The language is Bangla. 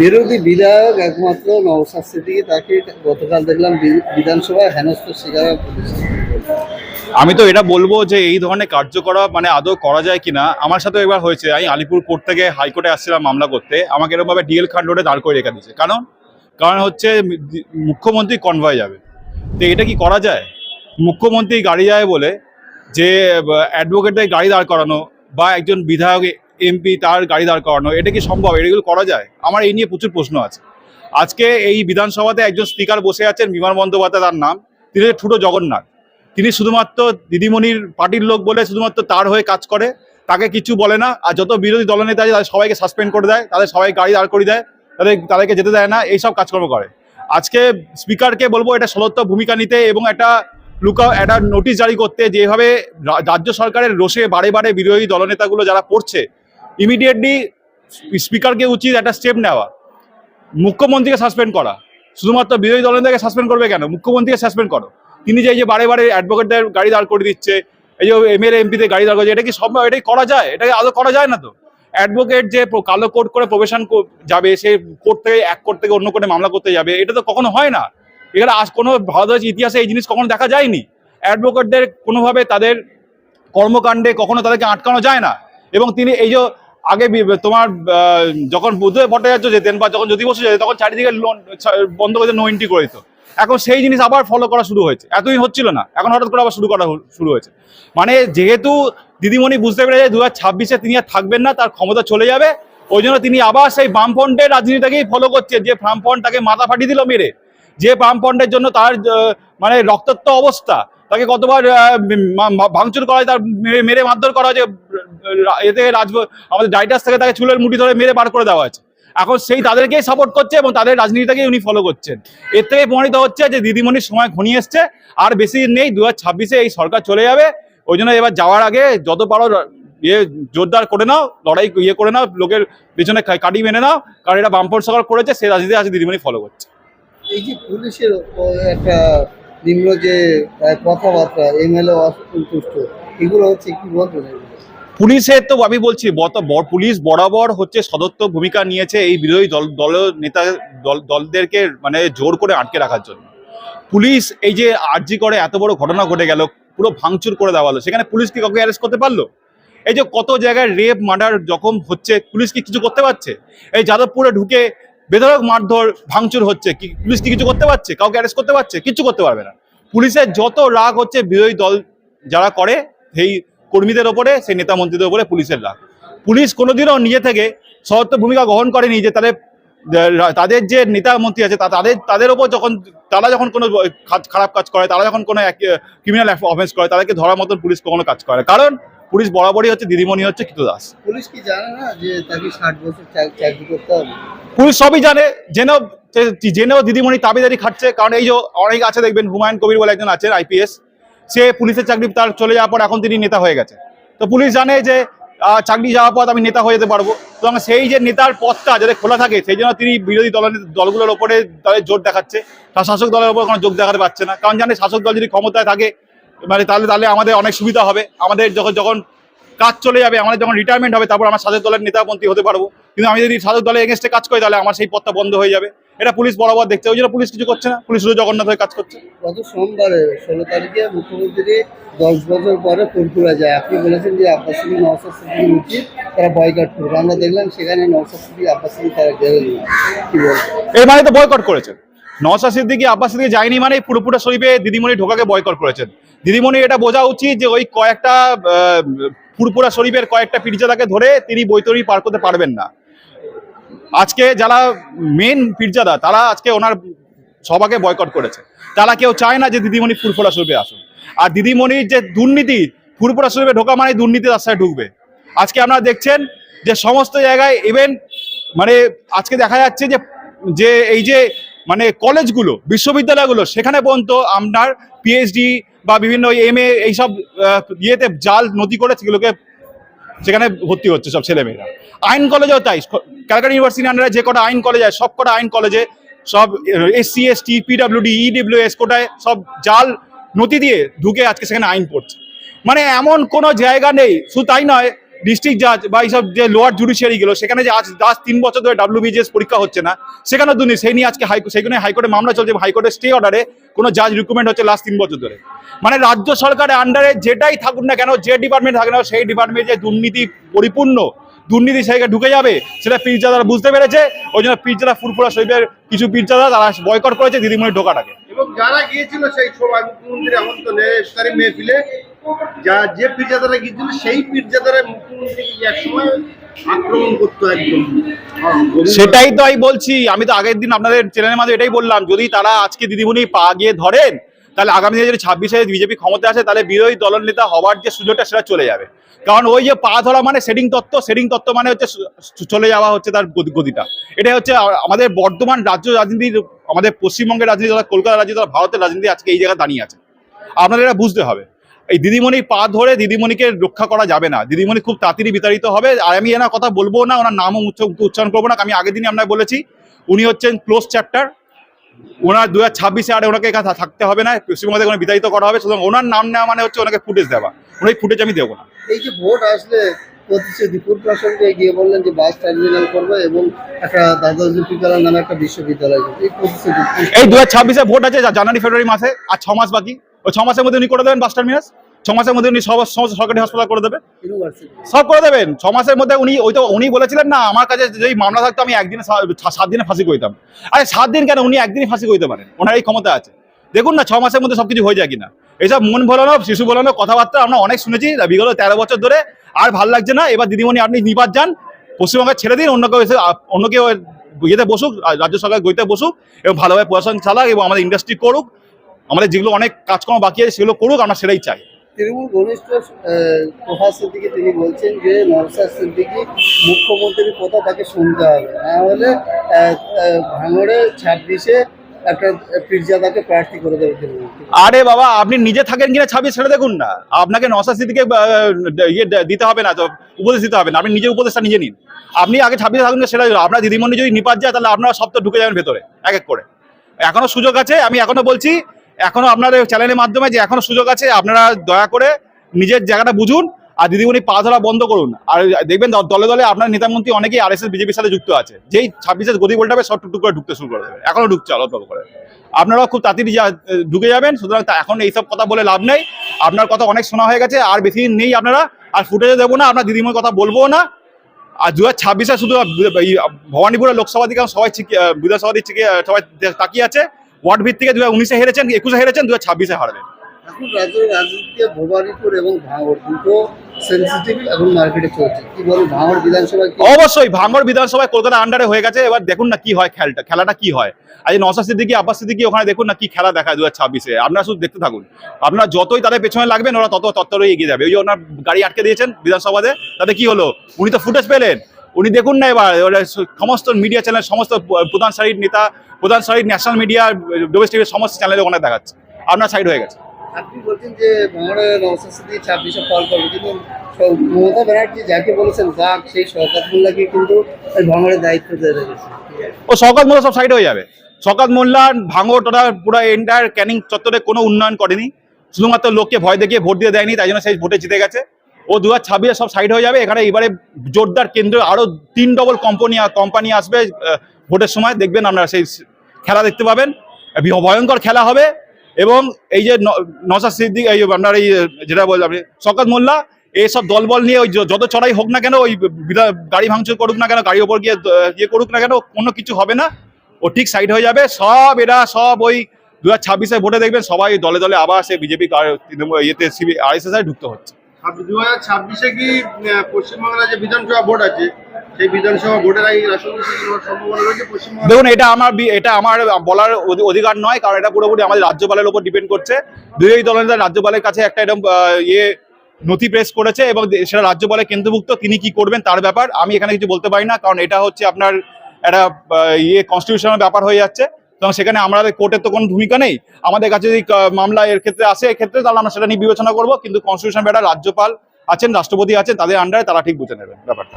বিরোধী বিধায়ক একমাত্র নওশাদ সিদ্দিকী, তাকে গতকাল দেখলাম বিধানসভায় হেনস্থ শিকার আমি তো এটা বলব যে এই ধরনের কার্য করা মানে আদৌ করা যায় কিনা, আমার সাথে এবার হয়েছে। আমি আলিপুর কোর্ট থেকে হাইকোর্টে আসছিলাম মামলা করতে, আমাকে এরকমভাবে ডিএল খান রোডে দাঁড় করে রেখে দিয়েছে। কারণ কারণ হচ্ছে মুখ্যমন্ত্রী কনভয় যাবে। তো এটা কি করা যায়? মুখ্যমন্ত্রী গাড়ি যায় বলে যে অ্যাডভোকেটের গাড়ি দাঁড় করানো বা একজন বিধায়ক এমপি তার গাড়ি দাঁড় করানো, এটা কি সম্ভব? এগুলো করা যায়? আমার এই নিয়ে প্রচুর প্রশ্ন আছে। আজকে এই বিধানসভাতে একজন স্পিকার বসে আছেন বিমান বন্দ্যোপাধ্যায়, তার নাম। তিনি ঠুটো জগন্নাথ। তিনি শুধুমাত্র দিদিমণির পার্টির লোক বলে শুধুমাত্র তার হয়ে কাজ করে, তাকে কিছু বলে না। আর যত বিরোধী দলনেতা আছে, তাদের সবাইকে সাসপেন্ড করে দেয়, তাদের সবাই গাড়ি দাঁড় করে দেয়, তাদের, তাদেরকে যেতে দেয় না, এইসব কাজকর্ম করে। আজকে স্পিকারকে বলব, এটা সদত্ব ভূমিকা নিতে এবং একটা লুকা একটা নোটিশ জারি করতে যেভাবে রাজ্য সরকারের রোষে বারে বারে বিরোধী দলনেতাগুলো যারা পড়ছে ইমিডিয়েটলি স্পিকারকে উচিত একটা স্টেপ নেওয়া। মুখ্যমন্ত্রীকে সাসপেন্ড করা। শুধুমাত্র বিরোধী দলনেতাকে সাসপেন্ড করবে কেন? মুখ্যমন্ত্রীকে সাসপেন্ড করো। তিনি যে এই যে বারে বারে অ্যাডভোকেটদের গাড়ি দাঁড় করে দিচ্ছে, এই যে এমএলএ এমপিতে গাড়ি দাঁড় করে এটা কি সম্ভব? এটাই করা যায়? এটাকে আদৌ করা যায় না তো? অ্যাডভোকেট যে কালো কোর্ট করে প্রবেশন যাবে, সে কোর্ট থেকে এক কোর্ট থেকে অন্য কোর্টে মামলা করতে যাবে, এটা তো কখনো হয় না। এখানে আজ কোনো ভারতবর্ষ ইতিহাসে এই জিনিস কখনো দেখা যায়নি। অ্যাডভোকেটদের কোনোভাবে তাদের কর্মকাণ্ডে কখনো তাদেরকে আটকানো যায় না। এবং তিনি এই যে আগে তোমার যখন বুদ্ধদেব ভট্টাচার্য যেতেন বা যখন জ্যোতি বসু যেতেন, তখন চারিদিকে লোন বন্ধ করে নো এন্ট্রি করে দিত। এখন সেই জিনিস আবার ফলো করা শুরু হয়েছে। এতদিন হচ্ছিল না। এখন হঠাৎ করে আবার শুরু করা শুরু হয়েছে। মানে যেহেতু দিদিমণি বুঝতে পেরেছে দু হাজার তিনি আর থাকবেন না, তার ক্ষমতা চলে যাবে। ওই জন্য তিনি আবার সেই বামফ্রন্টের রাজনীতিটাকেই ফলো করছে, যে বামফ্রন্ট তাকে মাথা ফাটিয়ে দিল মেরে। যে বামফ্রন্টের জন্য তার মানে রক্তাক্ত অবস্থা তাকে কতবার ভাঙচুর করা হয়, তার মেরে- মেরে মারধর করা হয়েছে এতে রাজ, আমাদের ডাইটাস থেকে তাকে চুলের মুঠি ধরে মেরে বার করে দেওয়া হয়েছে। এখন সেই তাদেরকেই সাপোর্ট করছে এবং তাদের রাজনীতিটাকেই উনি ফলো করছেন। এর থেকে প্রমাণিত হচ্ছে যে দিদিমণির সময় ঘনিয়ে এসছে, আর বেশি নেই দু হাজার এই সরকার চলে যাবে। ওই জন্য এবার যাওয়ার আগে যত পারো ইয়ে জোরদার করে নাও, লড়াই ইয়ে করে নাও, লোকের পেছনে কাটি মেনে নাও, কারণ এটা বামপন সরকার করেছে সেই রাজনীতি আজকে দিদিমণি ফলো করছে। এই যে পুলিশের একটা নিম্ন যে কথাবার্তা, এমএলএ অসন্তুষ্ট, এগুলো হচ্ছে কি বলবেন পুলিশের তো আমি বলছি পুলিশ বরাবর হচ্ছে সদত্ব ভূমিকা নিয়েছে এই বিরোধী দল দল, নেতা দলদেরকে মানে জোর করে আটকে রাখার জন্য। পুলিশ এই যে আর্জি করে এত বড় ঘটনা ঘটে গেল, পুরো ভাঙচুর করে দেওয়া হলো। সেখানে পুলিশ কি কাউকে অ্যারেস্ট করতে পারল? এই যে কত জায়গায় রেপ মার্ডার যখন হচ্ছে, পুলিশ কি কিছু করতে পারছে? এই যাদবপুরে ঢুকে বেধরক মারধর, ভাঙচুর হচ্ছে। কি পুলিশ কি কিছু করতে পারছে? কাউকে অ্যারেস্ট করতে পারছে? কিছু করতে পারবে না। পুলিশের যত রাগ হচ্ছে, বিরোধী দল যারা করে, সেই কর্মীদের ওপরে, সেই নেতা মন্ত্রীদের ওপরে পুলিশের রাগ। পুলিশ কোনোদিনও নিজে থেকে সদত্ব ভূমিকা গ্রহণ করেনি যে তাদের তাদের যে নেতা মন্ত্রী আছে তাদের তাদের ওপর যখন, তারা যখন কোনো খারাপ কাজ করে, তারা যখন কোনো ক্রিমিনাল অফেন্স করে, তাদেরকে ধরার মতন পুলিশ কখনো কাজ করে কারণ পুলিশ বরাবরই হচ্ছে দিদিমণি হচ্ছে কৃতদাস পুলিশ কি জানে না যে তাকে ষাট বছর চাকরি করতে হবে? পুলিশ সবই জানে জেনেও জেনেও দিদিমণি তাবিদারি খাচ্ছে কারণ এই যে অনেক আছে দেখবেন হুমায়ুন কবির বলে একজন আছেন আইপিএস। সে পুলিশের চাকরি তার চলে যাওয়ার পর এখন তিনি নেতা হয়ে গেছে। তো পুলিশ জানে যে চাকরি যাওয়ার পর আমি নেতা হয়ে যেতে পারব। সুতরাং সেই যে নেতার পথটা যাতে খোলা থাকে সেই জন্য তিনি বিরোধী দলের দলগুলোর ওপরে তাদের জোর দেখাচ্ছে। তার শাসক দলের ওপর কোনো যোগ দেখাতে পারছে না। কারণ জানে শাসক দল যদি ক্ষমতায় থাকে মানে তাহলে তাহলে আমাদের অনেক সুবিধা হবে। আমাদের যখন যখন কাজ চলে যাবে আমাদের যখন রিটায়ারমেন্ট হবে তারপর আমার শাসক দলের নেতা মন্ত্রী হতে পারব। কিন্তু আমি যদি শাসক দলের এগেনস্টে কাজ করি তাহলে আমার সেই পথটা বন্ধ হয়ে যাবে। এটা পুলিশ বরাবর দেখছে ওই জন্য পুলিশ কিছু করছে না। পুলিশ শুধু জগন্নাথ হয়ে কাজ করছে। গত সোমবারে ষোলো তারিখে মুখ্যমন্ত্রী দশ বছর পরে ফুরফুরা যায়। আপনি বলেছেন যে আব্বাস নওশাদ সিদ্দিক উচিত তারা বয়কট করবে। আমরা দেখলাম সেখানে নওশাদ সিদ্দিক আব্বাস তারা গেলেন না। কি বলবেন? এর মানে তো বয়কট করেছেন নওশাদ সিদ্দিকি আব্বাস সিদ্দিকি যায়নি মানে পুরোপুরা শরীফে দিদিমণি ঢোকাকে বয়কট করেছেন। দিদিমণি এটা বোঝা উচিত যে ওই কয়েকটা আহ, ফুরপুরা শরীফের কয়েকটা পীরজাদাকে ধরে তিনি বৈতরণী পার করতে পারবেন না। আজকে যারা মেন পীরজাদা তারা আজকে ওনার সভাকে বয়কট করেছে। তারা কেউ চায় না যে দিদিমণি ফুরফুরা শরীফে আসুন আর দিদিমণির যে দুর্নীতি ফুরফুরা শরীফে ঢোকা মানে দুর্নীতির রাস্তায় ঢুকবে। আজকে আপনারা দেখছেন যে সমস্ত জায়গায় ইভেন মানে আজকে দেখা যাচ্ছে যে যে এই যে মানে কলেজগুলো, বিশ্ববিদ্যালয়গুলো, সেখানে পর্যন্ত আপনার পিএইচডি বা বিভিন্ন এম এ এইসব ইয়েতে জাল নথি করে সেগুলোকে সেখানে ভর্তি হচ্ছে সব ছেলেমেয়েরা। আইন কলেজেও তাই ক্যালকাটা ইউনিভার্সিটি আন্ডারে যে কটা আইন কলেজ সব কটা আইন কলেজে সব এসসি এসটি পিডাব্লিউডি ইডব্লিউএস কোটায় সব জাল নথি দিয়ে ঢুকে আজকে সেখানে আইন পড়ছে। মানে এমন কোনো জায়গা নেই, শুধু তাই নয় ডিস্ট্রিক্ট জাজ বা এইসব যে লোয়ার জুডিশিয়ারি গেলো, সেখানে যে আজ আজ তিন বছর ধরে ডাব্লিউবিজিএস পরীক্ষা হচ্ছে না, সেখানে দুর্নীতি, সেই নিয়ে আজকে হাইকোর্ট সেখানে হাইকোর্টে মামলা চলছে হাইকোর্টের স্টে অর্ডারে কোনো জাজ রিকমেন্ড হচ্ছে লাস্ট তিন বছর ধরে। মানে রাজ্য সরকারের আন্ডারে যেটাই থাকুক না কেন, যে ডিপার্টমেন্ট থাকে না, সেই ডিপার্টমেন্টে যে দুর্নীতি পরিপূর্ণ, দুর্নীতি সেখানে ঢুকে যাবে, সেটা পীরজাদারা বুঝতে পেরেছে, ওই জন্য পীরজাদা ফুরফুরা শরীফের কিছু পীরজাদা তারা বয়কট করেছে দিদিমণি ঢোকাটাকে। এবং যারা গিয়েছিল সেই সময় মুখ্যমন্ত্রী আমন্ত্রণে মেহফিলে যা যে পীরজাদারা গিয়েছিল, সেই পীরজাদারা মুখ্যমন্ত্রী এক সময় আক্রমণ করতো একদম। সেটাই তো আমি বলছি, আমি তো আগের দিন আপনাদের চ্যানেলের মাঝে এটাই বললাম, যদি তারা আজকে দিদিমণি পা গিয়ে ধরেন, তাহলে আগামী দিনে যদি ছাব্বিশে বিজেপি ক্ষমতা আসে, তাহলে বিরোধী দলনেতা হওয়ার যে সুযোগটা, সেটা চলে যাবে। কারণ ওই যে পা ধরা মানে সেডিং তত্ত্ব সেডিং তত্ত্ব মানে হচ্ছে চলে যাওয়া হচ্ছে তার গতিটা এটাই হচ্ছে আমাদের বর্তমান রাজ্য রাজনীতির আমাদের পশ্চিমবঙ্গের রাজনীতি, তথা কলকাতার রাজনীতি তথা ভারতের রাজনীতি আজকে এই জায়গায় দাঁড়িয়ে আছে। আপনাদের এটা বুঝতে হবে। এই দিদিমণি পা ধরে দিদিমণিকে রক্ষা করা যাবে না। দিদিমণি খুব তাড়াতাড়ি বিতাড়িত হবে। আর আমি এনার কথা বলব না ওনার নামও উচ্চ- উচ্চারণ করব না আমি আগের দিনই আপনাকে বলেছি উনি হচ্ছেন ক্লোজ চ্যাপ্টার ওনার দু হাজার ছাব্বিশে আর ওনাকে এখানে থাকতে হবে না পশ্চিমবঙ্গে কোনো বিতাড়িত করা হবে। সুতরাং ওনার নাম নেওয়া মানে হচ্ছে ওনাকে ফুটেজ দেওয়া। ওনার ফুটেজ আমি দেবো না। এই যে ভোট আসলে প্রতিশ্রুতি প্রসঙ্গে গিয়ে বললেন যে বাস টার্মিনাল করব এবং একটা দাদা জুপিকালার নামে একটা বিশ্ববিদ্যালয় এই দু হাজার ছাব্বিশে ভোট আছে জানুয়ারি ফেব্রুয়ারি মাসে আর ছ মাস বাকি। ওই ছ মাসের মধ্যে উনি করে দেবেন বাস টার্মিনাস? ছ মাসের মধ্যে উনি সব সমস্ত সরকারি হাসপাতাল করে দেবেন সব করে দেবেন। ছ মাসের মধ্যে উনি ওই তো উনি বলেছিলেন না আমার কাছে যেই মামলা থাকতো আমি একদিনে সাত দিনে ফাঁসি করতাম আরে সাত দিন কেন উনি একদিনই ফাঁসি করতে পারেন? ওনার এই ক্ষমতা আছে। দেখুন না ছ মাসের মধ্যে সবকিছু হয়ে যায় কিনা। এইসব মন ভোলানো শিশু ভোলানো কথাবার্তা আমরা অনেক শুনেছি বিগত তেরো বছর ধরে আর ভালো লাগছে না। এবার দিদিমণি আপনি নিপাত যান পশ্চিমবঙ্গে ছেড়ে দিন অন্য কেউ এসে অন্য কেউ ইয়েতে বসুক রাজ্য সরকার গইতে বসুক এবং ভালোভাবে প্রশাসন চালাক এবং আমাদের ইন্ডাস্ট্রি করুক। আমাদের যেগুলো অনেক কাজকর্ম বাকি আছে সেগুলো করুক আমরা সেটাই চাই। তৃণমূল ঘনিষ্ঠ আহ, সিদ্দিকি তিনি বলছেন যে নওসাদ সিদ্দিকি মুখ্যমন্ত্রীর কথা তাকে শুনতে হবে। না হলে আহ, আহ, ভাঙড়ে ছাব্বিশে একটা পীরজাদাকে প্রার্থী করে দেবে আরে বাবা আপনি নিজে থাকেন কিনা ছাব্বিশ ছেড়ে দেখুন না। আপনাকে নশা স্মৃতিকে ইয়ে দিতে হবে না উপদেশ দিতে হবে না। আপনি নিজে উপদেশটা নিজে নিন। আপনি আগে ছাব্বিশে থাকুন না সেটা আপনার দিদিমণি যদি নিপাত যায় তাহলে আপনারা সব তো ঢুকে যাবেন ভেতরে এক এক করে। এখনও সুযোগ আছে আমি এখনও বলছি এখনও আপনাদের চ্যানেলের মাধ্যমে যে এখনও সুযোগ আছে, আপনারা দয়া করে নিজের জায়গাটা বুঝুন আর দিদিমণি পা ধরা বন্ধ করুন। আর দেখবেন দলে দলে আপনার নেতামন্ত্রী অনেকেই আর এস এস বিজেপির সাথে যুক্ত আছে। যেই ছাব্বিশে গতি বলটাবে সব টুকটুক করে ঢুকতে শুরু করে দেবে। এখনও ঢুকছে অল্প অল্প করে। আপনারা খুব তাড়াতাড়ি ঢুকে যাবেন, সুতরাং এখন এইসব কথা বলে লাভ নেই। আপনার কথা অনেক শোনা হয়ে গেছে, আর বেশি নেই আপনারা। আর ফুটেজে দেবো না, আপনার দিদিমণির কথা বলব না। আর দু হাজার ছাব্বিশে শুধু ভবানীপুরের লোকসভা দিকে সবাই বিধানসভা দিক থেকে সবাই তাকিয়ে আছে। ওয়ার্ড ভিত্তিকে দু হাজার উনিশে হেরেছেন একুশে হেরেছেন দু হাজার ছাব্বিশে হারবেন। এখন রাজ্যের রাজনীতিতে ভবানীপুর এবং ভাঙড় দুটো সেন্সিটিভ এখন মার্কেটে চলছে। কি বলেন ভাঙড় বিধানসভায় অবশ্যই ভাঙড় বিধানসভায় কলকাতা আন্ডারে হয়ে গেছে এবার দেখুন না কি হয় খেলাটা খেলাটা কি হয়। আজ নশা সিদ্দিকি আব্বাস সিদ্দিকি ওখানে দেখুন না কি খেলা দেখায় দু হাজার ছাব্বিশে। আপনারা শুধু দেখতে থাকুন। আপনারা যতই তাদের পেছনে লাগবেন ওরা তত তত্তরই এগিয়ে যাবে। ওই যে ওনার গাড়ি আটকে দিয়েছেন বিধানসভাতে তাতে কি হলো? উনি তো ফুটেজ পেলেন। উনি দেখুন না এবার সমস্ত মিডিয়া চ্যানেল সমস্ত প্রধান সারির নেতা প্রধান সারির ন্যাশনাল মিডিয়া ডোমেস্টিক সমস্ত চ্যানেলে ওখানে দেখাচ্ছে। আপনার সাইড হয়ে গেছে। আপনি বলছেন যে ভাঙড়ে নওসাদ ছাব্বিশে ফল করবে কিন্তু মমতা ব্যানার্জি যাকে বলেছেন বাঘ সেই সরকার মোল্লাকে কিন্তু ভাঙড়ের দায়িত্ব দিয়ে রেখেছে। ও শওকত মোল্লা সব সাইড হয়ে যাবে। শওকত মোল্লা পুরো এন্টায়ার ক্যানিং চত্বরে কোনো উন্নয়ন করেনি। শুধুমাত্র লোককে ভয় দেখিয়ে ভোট দিয়ে দেয়নি তাই জন্য সেই ভোটে জিতে গেছে। ও দু হাজার সব সাইড হয়ে যাবে। এখানে এবারে জোরদার কেন্দ্র। আরও তিন ডবল কোম্পানি কোম্পানি আসবে ভোটের সময়। দেখবেন আপনারা সেই খেলা দেখতে পাবেন। ভয়ঙ্কর খেলা হবে। এবং এই যে ন- সিদ্দিক, এই আপনার এই, যেটা বললাম আপনি শকত মোল্লা এইসব দলবল নিয়ে ওই যত চড়াই হোক না কেন, ওই গাড়ি ভাঙচুর করুক না কেন, গাড়ির ওপর গিয়ে ইয়ে করুক না কেন, কোনো কিছু হবে না। ও ঠিক সাইড হয়ে যাবে। সব এরা, সব ওই দু হাজার ছাব্বিশে ভোটে দেখবেন, সবাই দলে দলে আবার সে বিজেপি তৃণমূল ইয়েতে সিবি আরএসএস ঢুকতে হচ্ছে। দু হাজার ছাব্বিশে কি পশ্চিমবাংলার যে বিধানসভা ভোট আছে, সেই বিধানসভা দেখুন, এটা আমার এটা আমার বলার অধি- অধিকার নয়, কারণ এটা পুরোপুরি আমাদের রাজ্যপালের উপর ডিপেন্ড করছে। বিরোধী দলনেতা রাজ্যপালের কাছে একটা এরকম ইয়ে নথি প্রেস করেছে এবং সেটা রাজ্যপালের কেন্দ্রভুক্ত, তিনি কি করবেন তার ব্যাপার আমি এখানে কিছু বলতে পারি না, কারণ এটা হচ্ছে আপনার একটা ইয়ে কনস্টিটিউশনাল ব্যাপার হয়ে যাচ্ছে। এবং সেখানে আমাদের কোর্টের তো কোনো ভূমিকা নেই। আমাদের কাছে যদি মামলা এর ক্ষেত্রে আসে, এক্ষেত্রে তাহলে আমরা সেটা নিয়ে বিবেচনা করব। কিন্তু কনস্টিটিউশন ব্যাটার রাজ্যপাল আছেন, রাষ্ট্রপতি আছেন, তাদের আন্ডারে তারা ঠিক বুঝে নেবেন ব্যাপারটা।